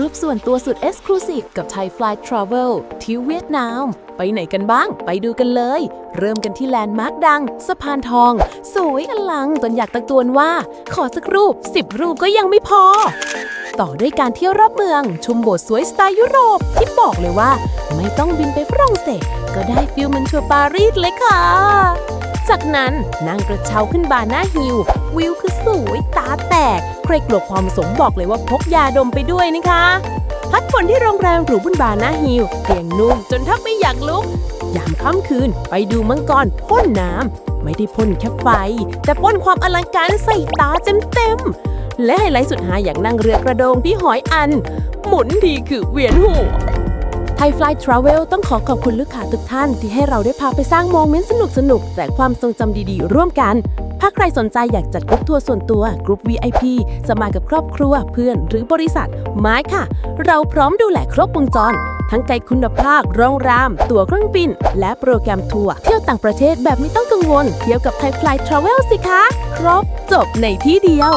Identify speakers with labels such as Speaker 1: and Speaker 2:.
Speaker 1: รุ๊ปส่วนตัวสุด Exclusive กับไทย Fly Travel ที่เวียดนาม ไปไหนกันบ้าง ไปดูกันเลย เริ่มกันที่แลนด์มาร์คดัง สะพานทอง สวยอลังจนอยากตะโกนว่า ขอสักรูป 10 รูปก็ยังไม่พอ ต่อด้วยการเที่ยวรอบเมือง ชมโบสถ์สวยสไตล์ยุโรป ที่บอกเลยว่า ไม่ต้องบินไปฝรั่งเศสก็ได้ฟิลเหมันทัวร์ปารีสเลยค่ะ จากนั้นนั่งกระเช้าขึ้นบาหน้าฮิว วิวคือสวยตาแตก ใครกลัวความสมบอกเลยว่าพกยาดมไปด้วยนะคะ พักผ่อนที่โรงแรมหรูบนบาหน้าฮิวเตียงนุ่มจนแทบไม่อยากลุก ยามค่ำคืนไปดูมังกรพ่นน้ำไม่ได้พ่นแค่ไฟ แต่พ่นความอลังการใส่ตาเต็มๆและไฮไลท์สุดหาอย่างนั่งเรือกระโดงที่หอยอัน หมุนทีคือเวียนหัว ทยฟลายทราเวลต้องขอขอบคุณลูกค้าทุกท่าน ที่ให้เราได้พาไปสร้างโมเมนต์สนุกๆแต่ความทรงจำดีๆ ร่วมกัน ถ้าใครสนใจอยากจัดกรุ๊ปทัวร์ส่วนตัว กรุ๊ป VIP จะมากับครอบครัวเพื่อนหรือบริษัท ไม่ค่ะ เราพร้อมดูแลครบวงจร ทั้งไกด์คุณภาพ โรงแรม ตั๋วเครื่องบิน และโปรแกรมทัวร์เที่ยวต่างประเทศแบบไม่ต้องกังวล เที่ยวกับไทยฟลายทราเวลสิคะ ครบจบในที่เดียว